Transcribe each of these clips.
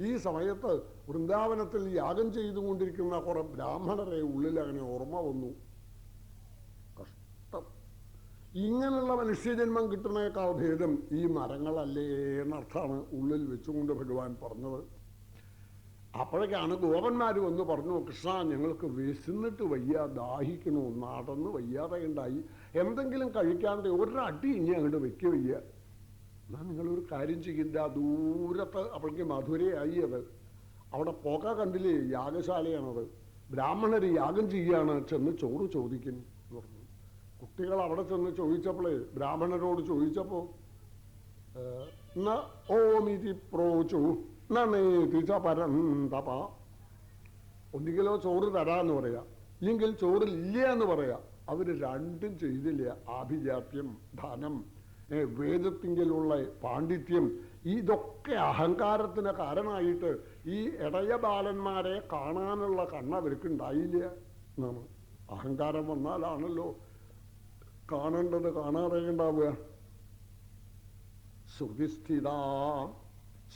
ഈ സമയത്ത് വൃന്ദാവനത്തിൽ യാഗം ചെയ്തുകൊണ്ടിരിക്കുന്ന കുറെ ബ്രാഹ്മണരെ ഉള്ളിൽ അങ്ങനെ ഓർമ്മ വന്നു. കഷ്ടം. ഇങ്ങനെയുള്ള മനുഷ്യജന്മം കിട്ടുന്നേക്കാൾ ഭേദം ഈ മരങ്ങളല്ലേ എന്നർത്ഥമാണ് ഉള്ളിൽ വെച്ചുകൊണ്ട് ഭഗവാൻ പറഞ്ഞത്. അപ്പോഴേക്കാണ് ഗോപന്മാർ വന്ന് പറഞ്ഞു കൃഷ്ണ ഞങ്ങൾക്ക് വിശന്നിട്ട് വയ്യ ദാഹിക്കണു? നടന്ന് വയ്യാതെ ഉണ്ടായി എന്തെങ്കിലും കഴിക്കാണ്ട് ഒരടി ഇനി അങ്ങോട്ട് വെക്കുക വയ്യ. എന്നാൽ നിങ്ങളൊരു കാര്യം ചെയ്യില്ല ദൂരത്ത് അപ്പോഴേക്ക് മധുരയായി അത്. അവിടെ പുക കണ്ടില്ലേ? യാഗശാലയാണത്. ബ്രാഹ്മണർ യാഗം ചെയ്യാണ്. ചെന്ന് ചോറ് ചോദിക്കും എന്ന് പറഞ്ഞു. കുട്ടികൾ അവിടെ ചെന്ന് ചോദിച്ചപ്പോഴേ ബ്രാഹ്മണരോട് ചോദിച്ചപ്പോൾ ന ഓമിതി പ്രോച്ചു നേതി ച പരന്തപ. ഒന്നുകിലോ ചോറ് തരാന്ന് പറയാ ഇല്ലെങ്കിൽ ചോറില്ല എന്ന് പറയാ. അവർ രണ്ടും ചെയ്തില്ല. ആഭിജാത്യം ധനം. വേദത്തിങ്കലുള്ള പാണ്ഡിത്യം ഇതൊക്കെ അഹങ്കാരത്തിന് കാരണമായിട്ട് ഈ ഇടയ ബാലന്മാരെ കാണാനുള്ള കണ്ണ് അവർക്കുണ്ടായില്ല എന്നാണ്. അഹങ്കാരം വന്നാലാണല്ലോ കാണേണ്ടത് കാണാതെ ഉണ്ടാവുക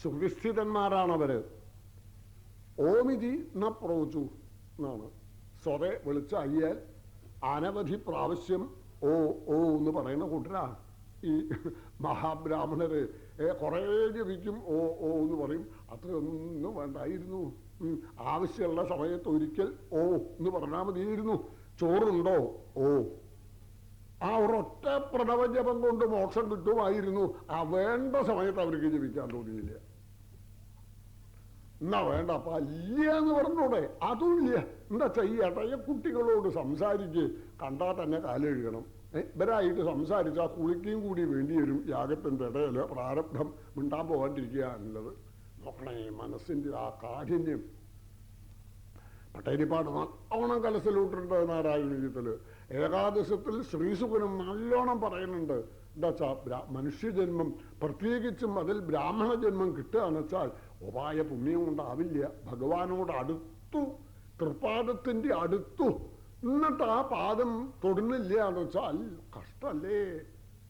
സുവിസ്ഥിതന്മാരാണവർ ഓമിതി ന പ്രോച്ചു എന്നാണ്. സ്വറെ വിളിച്ചയ്യാൽ അനവധി പ്രാവശ്യം ഓ ഓ എന്ന് പറയുന്ന കൂട്ടരാ. ഈ മഹാബ്രാഹ്മണര് ഏ, കുറേ ജപിക്കും ഓ ഓ എന്ന് പറയും. അത്രയൊന്നും വേണ്ടായിരുന്നു. ആവശ്യമുള്ള സമയത്ത് ഒരിക്കൽ ഓ എന്ന് പറഞ്ഞാൽ മതിയായിരുന്നു. ചോറുണ്ടോ? ഓ. ആ ഒരൊറ്റ പ്രണവജപം കൊണ്ട് മോക്ഷം കിട്ടുമായിരുന്നു. ആ വേണ്ട സമയത്ത് അവർക്ക് ജപിക്കാൻ തോന്നിയില്ല. എന്നാ വേണ്ട അപ്പൊ ഇല്ല എന്ന് പറഞ്ഞൂടെ. അതും ഇല്ല എന്താ ചെയ്യട്ടെ ഈ കുട്ടികളോട് സംസാരിച്ച് കണ്ടാൽ തന്നെ കാലെഴുകണം. ഇവരായിട്ട് സംസാരിച്ചാൽ കുളിക്കുകയും കൂടി വേണ്ടി വരും യാഗത്തിന്റെ ഇടയിൽ പ്രാരബ്ധം മിണ്ടാൻ പോകാണ്ടിരിക്കുകയാണുള്ളത്. നോക്കണേ മനസ്സിന്റെ ആ കാഠിന്യം. പട്ടേരിപ്പാട് നല്ലോണം കലസിലൂട്ടുണ്ട് നാരായണീയത്തിൽ. ഏകാദശത്തിൽ ശ്രീസുഖനും നല്ലോണം പറയുന്നുണ്ട്. എന്താ മനുഷ്യജന്മം പ്രത്യേകിച്ചും അതിൽ ബ്രാഹ്മണ ജന്മം കിട്ടുകയെന്ന് വെച്ചാൽ ഉപായ പുണ്യം കൊണ്ടാവില്ല. ഭഗവാനോട് അടുത്തു തൃപ്പാദത്തിന്റെ അടുത്തു. എന്നിട്ട് ആ പാദം തൊടുന്നില്ല എന്ന് വെച്ചാൽ കഷ്ടല്ലേ.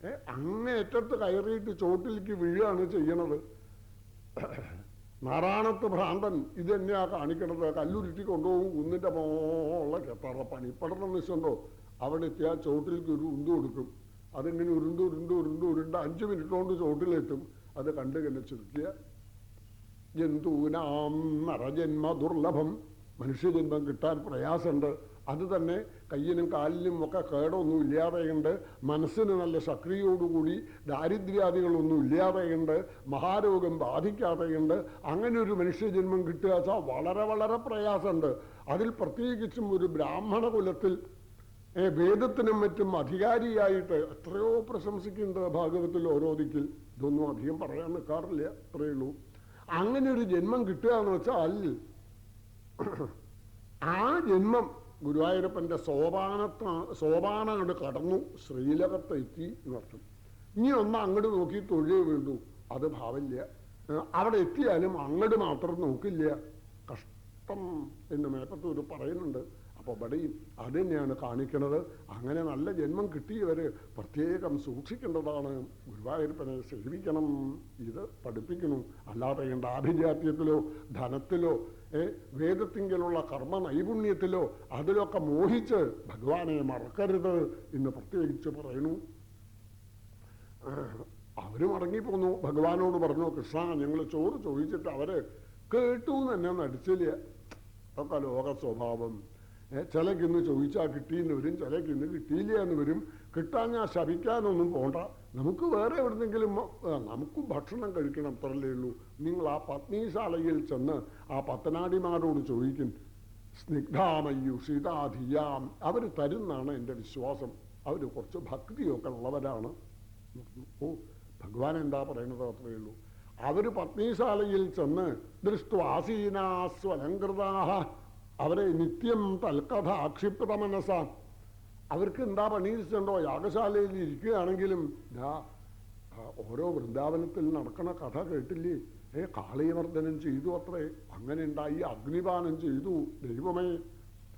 ഏ അങ്ങേറ്റത്ത് കയറിയിട്ട് ചോട്ടിലേക്ക് വീഴുകയാണ് ചെയ്യണത്. നാരായണത്ത് ഭ്രാന്തൻ ഇത് തന്നെയാ കാണിക്കണത്? കല്ലുരുട്ടി കൊണ്ടുപോകും കുന്നിന്റെ മോളെ കെട്ടാറ പണിപ്പടണം നിശ്ചണ്ടോ അവിടെ എത്തിയാൽ ചോട്ടിലേക്ക് ഒരു ഉന്തു കൊടുക്കും. അതിങ്ങനെ ഉരുണ്ട് ഉരുണ്ട് ഉരുണ്ട് ഉരുണ്ട് അഞ്ച് മിനിറ്റ് കൊണ്ട് ചോട്ടിലെത്തും അത് കണ്ടു കന്നെ ചുരുക്കിയ ജന്തൂനാം ദുർലഭം. മനുഷ്യജന്മം കിട്ടാൻ പ്രയാസമുണ്ട്. അത് തന്നെ കയ്യിനും കാലിനും ഒക്കെ കേടൊന്നും ഇല്ലാതെയുണ്ട്. മനസ്സിന് നല്ല സക്രിയോടുകൂടി ദാരിദ്ര്യാദികളൊന്നും ഇല്ലാതെയുണ്ട്. മഹാരോഗം ബാധിക്കാതെയുണ്ട്. അങ്ങനെ ഒരു മനുഷ്യജന്മം കിട്ടുക വളരെ വളരെ പ്രയാസമുണ്ട്. അതിൽ പ്രത്യേകിച്ചും ഒരു ബ്രാഹ്മണ കുലത്തിൽ വേദത്തിനും മറ്റും അധികാരിയായിട്ട് എത്രയോ പ്രശംസിക്കുന്നുണ്ട് ഭാഗവത്തിൽ ഓരോ ദിക്കിൽ ഇതൊന്നും അധികം പറയാൻ നിൽക്കാറില്ല അത്രയേ ഉള്ളൂ. അങ്ങനെ ഒരു ജന്മം കിട്ടുക എന്ന് വെച്ചാൽ ആ ജന്മം ഗുരുവായൂരപ്പന്റെ സോപാനത്ത സോപാനം അങ്ങോട്ട് കടന്നു ശ്രീലകത്ത് എത്തി എന്നർത്ഥം ഇനി ഒന്ന് അങ്ങോട്ട് നോക്കി തൊഴിലേ വീണ്ടു അത് ഭാവില്ല. അവിടെ എത്തിയാലും അങ്ങോട്ട് മാത്രം നോക്കില്ല. കഷ്ടം എന്ന് മേപ്പത്തൂർ പറയുന്നുണ്ട്. അപ്പൊ ഇവിടെയും അത് തന്നെയാണ് കാണിക്കുന്നത് അങ്ങനെ നല്ല ജന്മം കിട്ടിയവര് പ്രത്യേകം സൂക്ഷിക്കേണ്ടതാണ്. ഗുരുവായൂരപ്പനെ സേവിക്കണം. ഇത് പഠിപ്പിക്കണം. അല്ലാതെ കണ്ട ആഭിജാത്യത്തിലോ ധനത്തിലോ വേദത്തിങ്കലുള്ള കർമ്മ നൈപുണ്യത്തിലോ അതിലൊക്കെ മോഹിച്ച് ഭഗവാനെ മറക്കരുത് എന്ന് പ്രത്യേകിച്ച് പറയുന്നു അവർ മടങ്ങിപ്പോന്നു. ഭഗവാനോട് പറഞ്ഞു കൃഷ്ണ ഞങ്ങൾ ചോറ് ചോദിച്ചിട്ട് അവർ കേട്ടു തന്നെ നടിച്ചില്ല? അതൊക്കെ ലോക സ്വഭാവം. ചിലക്കിന്ന് ചോദിച്ചാൽ കിട്ടിയെന്ന് വരും ചിലക്കിന്ന് കിട്ടിയില്ല എന്ന് വരും. കിട്ടാൻ ഞാൻ ശപിക്കാനൊന്നും പോണ്ട. നമുക്ക് വേറെ എവിടുന്നെങ്കിലും നമുക്ക് ഭക്ഷണം കഴിക്കണം അത്രല്ലേ ഉള്ളൂ. നിങ്ങൾ ആ പത്നീശാലയിൽ ചെന്ന് ആ പത്തനാടിമാരോട് ചോദിക്കും സ്നിഗ്ധാമയ്യു സീതാധിയാം അവർ തരുന്നാണ് എന്റെ വിശ്വാസം. അവർ കുറച്ച് ഭക്തിയൊക്കെ ഉള്ളവരാണ്. ഓ ഭഗവാൻ എന്താ പറയുന്നത് അത്രയേ ഉള്ളൂ. അവർ പത്നീശാലയിൽ ചെന്ന് ദൃഷ്ടുവാസീനാസ്വലങ്കൃതാഹ അവരെ നിത്യം തൽക്കഥ ആക്ഷിപ്ത മനസ്സ. അവർക്ക് എന്താ പണിയിച്ചിട്ടുണ്ടോ യാഗശാലയിൽ ഇരിക്കുകയാണെങ്കിലും ഇതാ ഓരോ വൃന്ദാവനത്തിൽ നടക്കുന്ന കഥ കേട്ടില്ലേ? ഏ കാളീവർദ്ധനം ചെയ്തു അത്രേ. അങ്ങനെ ഉണ്ടായി അഗ്നിപാനം ചെയ്തു ദൈവമേ.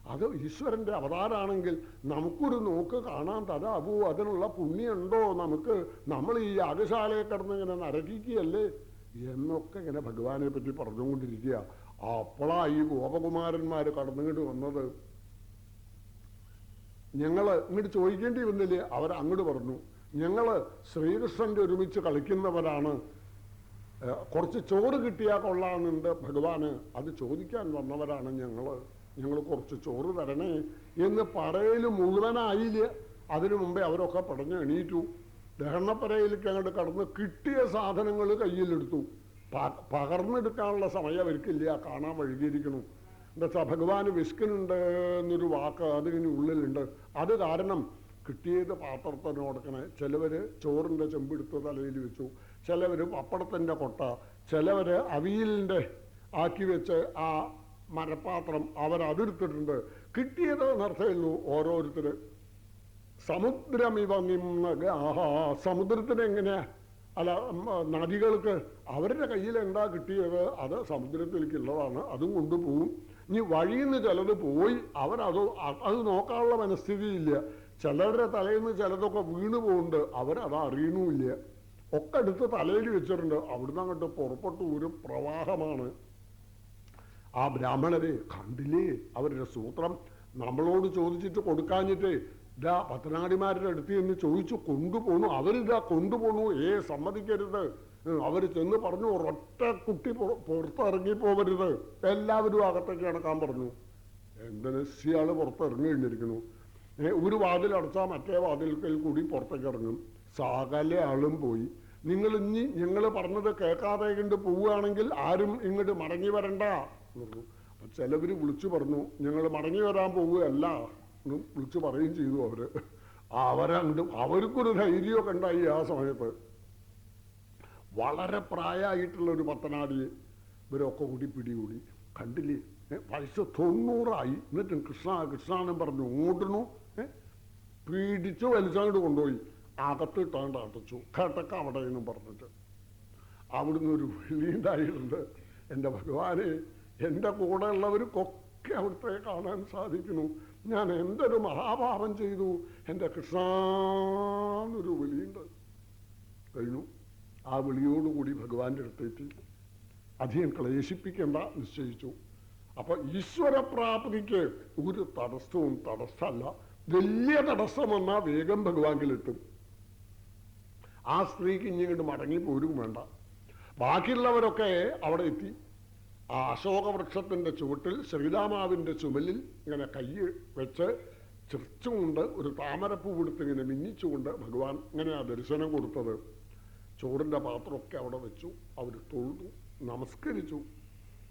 അത് ഈശ്വരന്റെ അവതാരാണെങ്കിൽ നമുക്കൊരു നോക്ക് കാണാൻ തരാവൂ. അതിനുള്ള പുണ്യമുണ്ടോ? നമുക്ക് നമ്മൾ ഈ യാഗശാലയെ കിടന്നിങ്ങനെ നരകിക്കുകയല്ലേ? എന്നൊക്കെ ഇങ്ങനെ ഭഗവാനെ പറ്റി പറഞ്ഞുകൊണ്ടിരിക്കുക. അപ്പോഴാ ഈ ഗോപകുമാരന്മാർ കടന്നിങ്ങോട്ട് വന്നത്. ഞങ്ങൾ ഇങ്ങോട്ട് ചോദിക്കേണ്ടി വന്നില്ലേ? അവർ അങ്ങോട്ട് പറഞ്ഞു ഞങ്ങൾ ശ്രീകൃഷ്ണന്റെ ഒരുമിച്ച് കളിക്കുന്നവരാണ്. കുറച്ച് ചോറ് കിട്ടിയാൽ കൊള്ളാമെന്നുണ്ട് ഭഗവാന്. അത് ചോദിക്കാൻ വന്നവരാണ് ഞങ്ങൾ. ഞങ്ങൾ കുറച്ച് ചോറ് തരണേ എന്ന് പറയൽ മുഴുവനായില്ല? അതിനു മുമ്പേ അവരൊക്കെ പടഞ്ഞ് എണീറ്റു. ദഹനപ്പരയിലേക്ക് അങ്ങോട്ട് കടന്ന് കിട്ടിയ സാധനങ്ങൾ കയ്യിലെടുത്തു. പകർന്നെടുക്കാനുള്ള സമയം അവർക്കില്ല. കാണാൻ വഴുകിയിരിക്കണു എന്താ വെച്ചാൽ ഭഗവാന് വിഷ്കനുണ്ട് എന്നൊരു വാക്ക് അതിന് ഉള്ളിലുണ്ട്. അത് കാരണം കിട്ടിയത് പാത്രത്തിന് കൊടുക്കണേ ചിലവർ ചോറിന്റെ ചെമ്പെടുത്ത് തലയിൽ വെച്ചു. ചിലവർ പപ്പടത്തിന്റെ കൊട്ട. ചിലവർ അവിയലിന്റെ ആക്കി വെച്ച് ആ മരപ്പാത്രം അവരതെടുത്തിട്ടുണ്ട് കിട്ടിയത് നടത്തേയുള്ളൂ ഓരോരുത്തർ സമുദ്രമിവ നിന്നക ആഹാ സമുദ്രത്തിന് എങ്ങനെയാ അല്ല നദികൾക്ക് അവരുടെ കയ്യിൽ എന്താ കിട്ടിയത്? അത് സമുദ്രത്തിലേക്കുള്ളതാണ്. അതും കൊണ്ടുപോകും. ഇനി വഴിയിൽ നിന്ന് ചിലത് പോയി അവരത് അത് നോക്കാനുള്ള മനസ്ഥിതിയില്ല. ചിലരുടെ തലയിൽ നിന്ന് ചിലതൊക്കെ വീണു പോകുന്നുണ്ട് അവരത് അറിയണമില്ല ഒക്കെ എടുത്ത് തലയിൽ വെച്ചിട്ടുണ്ട്. അവിടുന്ന് അങ്ങോട്ട് പുറപ്പെട്ടു ഒരു പ്രവാഹമാണ്. ആ ബ്രാഹ്മണരെ കണ്ടില്ലേ? അവരുടെ സൂത്രം നമ്മളോട് ചോദിച്ചിട്ട് കൊടുക്കാഞ്ഞിട്ട് ഇതാ പത്തനാടിമാരുടെ അടുത്ത് നിന്ന് ചോദിച്ചു കൊണ്ടുപോണു? അവരിതാ കൊണ്ടുപോണു. ഏ സമ്മതിക്കരുത്. അവർ ചെന്ന് പറഞ്ഞു ഒരൊറ്റ കുട്ടി പുറ- പുറത്തിറങ്ങി പോവരുത്. എല്ലാവരും അകത്തേക്ക് കിടക്കാൻ പറഞ്ഞു. എന്തിന് സിയാൾ പുറത്തിറങ്ങി കഴിഞ്ഞിരിക്കുന്നു ഒരു വാതിൽ അടച്ചാൽ മറ്റേ വാതിൽക്കൽ കൂടി പുറത്തേക്ക് ഇറങ്ങും. സകല ആളും പോയി. നിങ്ങൾ ഇനി ഞങ്ങൾ പറഞ്ഞത് കേൾക്കാതെ കണ്ട് പോവുകയാണെങ്കിൽ ആരും ഇങ്ങോട്ട് മടങ്ങി വരണ്ട. ചിലവര് വിളിച്ചു പറഞ്ഞു ഞങ്ങൾ മടങ്ങി വരാൻ പോവുകയല്ല. വിളിച്ചു പറയുകയും ചെയ്തു അവർ. അവരങ്ങോട്ട് അവർക്കൊരു ധൈര്യമൊക്കെ ഉണ്ടായി ആ സമയത്ത്. വളരെ പ്രായമായിട്ടുള്ള ഒരു പത്തനാടി ഇവരൊക്കെ കൂടി പിടികൂടി. കണ്ടില്ലേ? വയസ്സ് തൊണ്ണൂറായി. എന്നിട്ടും കൃഷ്ണ കൃഷ്ണാനും പറഞ്ഞു ഓടണു ഏ, പീഡിച്ചു വലിച്ചങ്ങോട്ട് കൊണ്ടുപോയി. അകത്തിട്ടാണ്ട് അടച്ചു. കേട്ടൊക്കെ അവിടെ നിന്നും പറഞ്ഞിട്ട്. അവിടുന്ന് ഒരു വിളിയുണ്ടായിട്ടുണ്ട് എന്റെ ഭഗവാനെ എന്റെ കൂടെ ഉള്ളവർക്കൊക്കെ അവിടുത്തെ കാണാൻ സാധിക്കുന്നു. ഞാൻ എന്തൊരു മഹാപാപം ചെയ്തു? എന്റെ കൃഷ്ണാന്നൊരു വിളിയുണ്ട്. കഴിഞ്ഞു. ആ വിളിയോടുകൂടി ഭഗവാന്റെ അടുത്തെത്തി അധികം ക്ലേശിപ്പിക്കേണ്ട നിശ്ചയിച്ചു. അപ്പൊ ഈശ്വരപ്രാപ്തിക്ക് ഒരു തടസ്സവും തടസ്സമല്ല. വലിയ തടസ്സം വന്നാൽ വേഗം ഭഗവാനിലെത്തും ആ സ്ത്രീക്ക് ഇനി ഇങ്ങോട്ട് മടങ്ങി പോരും വേണ്ട. ബാക്കിയുള്ളവരൊക്കെ അവിടെ എത്തി. ആ അശോകവൃക്ഷത്തിന്റെ ചുവട്ടിൽ ശ്രീരാമാവിന്റെ ചുമലിൽ ഇങ്ങനെ കൈ വെച്ച് ചിർച്ചുകൊണ്ട് ഒരു താമരപ്പൂ കൊടുത്ത് ഇങ്ങനെ മിന്നിച്ചുകൊണ്ട് ഭഗവാൻ ഇങ്ങനെ ആ ദർശനം കൊടുത്തത്. ചോറിന്റെ പാത്രമൊക്കെ അവിടെ വെച്ചു അവർ തൊഴുതു നമസ്കരിച്ചു.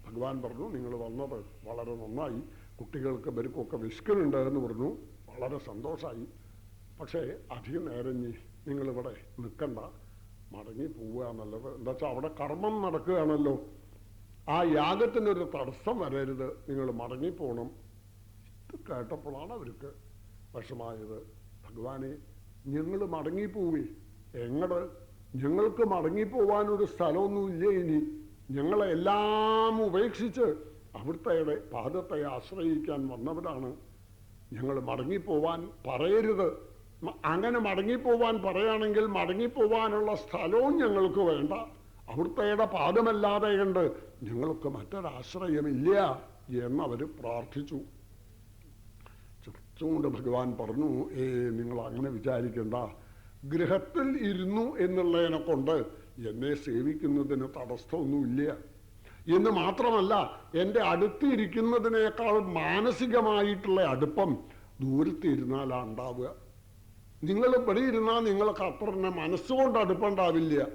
ഭഗവാൻ പറഞ്ഞു നിങ്ങൾ വന്നത് വളരെ നന്നായി. കുട്ടികൾക്ക് ബരുക്കൊക്കെ വിഷ്കലുണ്ട് എന്ന് പറഞ്ഞു. വളരെ സന്തോഷമായി പക്ഷേ അധികം നേരം ഇനി നിങ്ങളിവിടെ നിൽക്കണ്ട. മടങ്ങി പോവുക എന്നുള്ളത് എന്താ വെച്ചാൽ അവിടെ കർമ്മം നടക്കുകയാണല്ലോ. ആ യാഗത്തിനൊരു തടസ്സം വരരുത്. നിങ്ങൾ മടങ്ങിപ്പോണം. കേട്ടപ്പോഴാണ് അവർക്ക് വിഷമായത്. ഭഗവാനെ ഞങ്ങൾ മടങ്ങിപ്പോവേ. എങ്ങട്? ഞങ്ങൾക്ക് മടങ്ങിപ്പോവാനൊരു സ്ഥലമൊന്നുമില്ല ഇനി? ഞങ്ങളെ എല്ലാം ഉപേക്ഷിച്ച് അവിടുത്തെ പാദത്തെ ആശ്രയിക്കാൻ വന്നവരാണ്. ഞങ്ങൾ മടങ്ങിപ്പോവാൻ പറയരുത്. അങ്ങനെ മടങ്ങിപ്പോവാൻ പറയുകയാണെങ്കിൽ മടങ്ങിപ്പോവാനുള്ള സ്ഥലവും ഞങ്ങൾക്ക് വേണ്ട. അവിടുത്തെ പാദമല്ലാതെ കണ്ട് ഞങ്ങൾക്ക് മറ്റൊരാശ്രയമില്ല എന്നവർ പ്രാർത്ഥിച്ചു. ചുറ്റുകൊണ്ട് ഭഗവാൻ പറഞ്ഞു ഏ നിങ്ങൾ അങ്ങനെ വിചാരിക്കണ്ട. ഗൃഹത്തിൽ ഇരുന്നു എന്നുള്ളതിനെ കൊണ്ട് എന്നെ സേവിക്കുന്നതിന് തടസ്സമൊന്നുമില്ല. എന്ന് മാത്രമല്ല എന്റെ അടുത്തിരിക്കുന്നതിനേക്കാൾ മാനസികമായിട്ടുള്ള അടുപ്പം ദൂരത്ത് ഉണ്ടാവുക. നിങ്ങൾ ഇവിടെ ഇരുന്നാൽ നിങ്ങൾക്ക് അത്ര തന്നെ മനസ്സുകൊണ്ട് അടുപ്പുണ്ടാവില്ല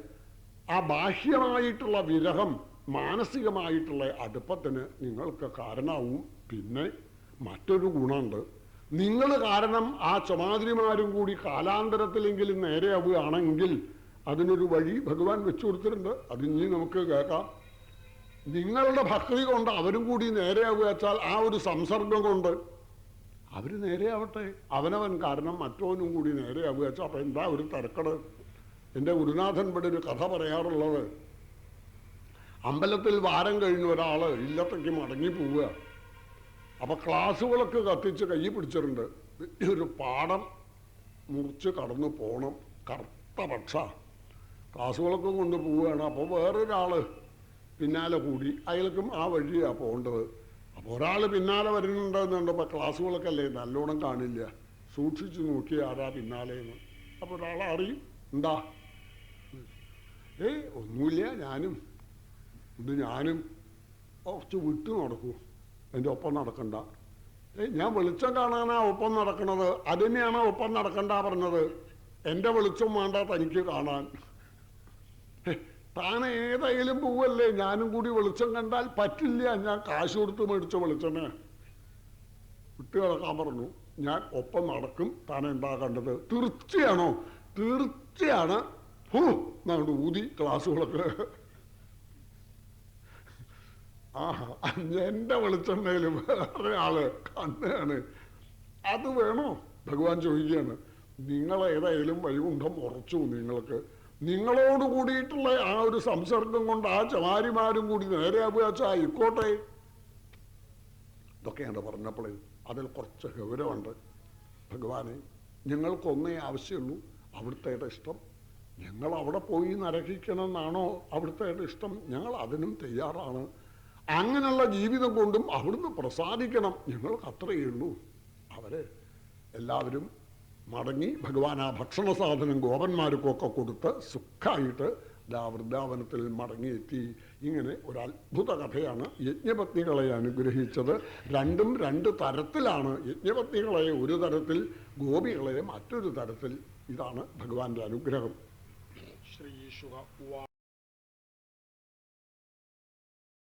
ആ ബാഹ്യമായിട്ടുള്ള വിരഹം മാനസികമായിട്ടുള്ള അടുപ്പത്തിന് നിങ്ങൾക്ക് കാരണമാവും പിന്നെ മറ്റൊരു ഗുണമുണ്ട്. നിങ്ങൾ കാരണം ആ ചമാതിരിമാരും കൂടി കാലാന്തരത്തിലെങ്കിലും നേരെയാവുകയാണെങ്കിൽ അതിനൊരു വഴി ഭഗവാൻ വെച്ചു കൊടുത്തിട്ടുണ്ട്. അത് ഇനി നമുക്ക് കേൾക്കാം. നിങ്ങളുടെ ഭക്തി കൊണ്ട് അവരും കൂടി നേരെയാവുക വെച്ചാൽ ആ ഒരു സംസർഗം കൊണ്ട് അവർ നേരെയാവട്ടെ. അവനവൻ കാരണം മറ്റോനും കൂടി നേരെയാവുക വെച്ചാൽ അപ്പം എന്താ ഒരു തിരക്കട്? എന്റെ ഗുരുനാഥൻ ഇവിടെ ഒരു കഥ പറയാറുള്ളത്. അമ്പലത്തിൽ വാരം കഴിഞ്ഞ ഒരാൾ ഇല്ലത്തേക്ക് മടങ്ങി പോവുക. അപ്പൊ ക്ലാസ്സുകളൊക്കെ കത്തിച്ച് കൈ പിടിച്ചിട്ടുണ്ട്. ഒരു പാടം മുറിച്ച് കടന്നു പോണം. കറുത്ത പക്ഷ ക്ലാസ്സുകളൊക്കെ കൊണ്ട് പോവുകയാണ്. അപ്പോൾ വേറൊരാൾ പിന്നാലെ കൂടി. അയാൾക്കും ആ വഴിയാണ് പോകേണ്ടത്. അപ്പോൾ ഒരാൾ പിന്നാലെ വരുന്നുണ്ടെന്നുണ്ടപ്പോൾ ക്ലാസ്സുകളൊക്കെ അല്ലേ? നല്ലോണം കാണില്ല. സൂക്ഷിച്ചു നോക്കി ആരാ പിന്നാലെയെന്ന് അപ്പോൾ ഒരാൾ അറിയും. എന്താ? ഏയ് ഒന്നുമില്ല ഞാനും. ഇത് ഞാനും കുറച്ച് വിട്ടു നടക്കൂ. എന്റെ ഒപ്പം നടക്കണ്ട. ഏയ് ഞാൻ വെളിച്ചം കാണാനാ ഒപ്പം നടക്കണത്. അതിനെയാണ് ഒപ്പം നടക്കണ്ട പറഞ്ഞത്? എന്റെ വെളിച്ചം വേണ്ട തനിക്ക് കാണാൻ. താൻ ഏതായാലും പോവല്ലേ? ഞാനും കൂടി വെളിച്ചം കണ്ടാൽ പറ്റില്ല. ഞാൻ കാശ് കൊടുത്ത് മേടിച്ച വെളിച്ചനെ വിട്ടു കിടക്കാൻ പറഞ്ഞു. ഞാൻ ഒപ്പം നടക്കും. താൻ എന്താ കണ്ടത്? തീർച്ചയാണോ? തീർച്ചയാണ്. എന്നാണ്ട് ഊതി ക്ലാസ്സുകളൊക്കെ. ആഹാ എന്റെ വെളിച്ചെണ്ണയിലും വേറെ ആൾ കണ്ണാണ് അത് വേണോ? ഭഗവാൻ ചോദിക്കുകയാണ്. നിങ്ങൾ ഏതായാലും വൈകുണ്ഠം ഉറച്ചു നിങ്ങൾക്ക് നിങ്ങളോട് കൂടിയിട്ടുള്ള ആ ഒരു സംസർഗം കൊണ്ട് ആ ചമാരിമാരും കൂടി നേരെ അപേക്ഷ ആയിക്കോട്ടെ. ഇതൊക്കെയാണ് പറഞ്ഞപ്പോഴേ അതിൽ കുറച്ച് ഗൗരവമുണ്ട്. ഭഗവാനെ ഞങ്ങൾക്കൊന്നേ ആവശ്യമുള്ളൂ. അവിടുത്തെ ഇഷ്ടം? ഞങ്ങൾ അവിടെ പോയി നരകിക്കണമെന്നാണോ അവിടുത്തെ ഇഷ്ടം? ഞങ്ങൾ അതിനും തയ്യാറാണ്. അങ്ങനെയുള്ള ജീവിതം കൊണ്ടും അവിടുന്ന് പ്രസാദിക്കണം. ഞങ്ങൾക്ക് അത്രയേ ഉള്ളൂ. അവർ എല്ലാവരും മടങ്ങി ഭഗവാൻ ആ ഭക്ഷണ സാധനം ഗോപന്മാർക്കൊക്കെ കൊടുത്ത് സുഖമായിട്ട് ദാ വൃന്ദാവനത്തിൽ മടങ്ങിയെത്തി. ഇങ്ങനെ ഒരു അത്ഭുത കഥയാണ് യജ്ഞപത്നികളെ അനുഗ്രഹിച്ചത്. രണ്ടും രണ്ട് തരത്തിലാണ്. യജ്ഞപത്നികളെ ഒരു തരത്തിൽ ഗോപികളെ മറ്റൊരു തരത്തിൽ. ഇതാണ് ഭഗവാന്റെ അനുഗ്രഹം. しが、わ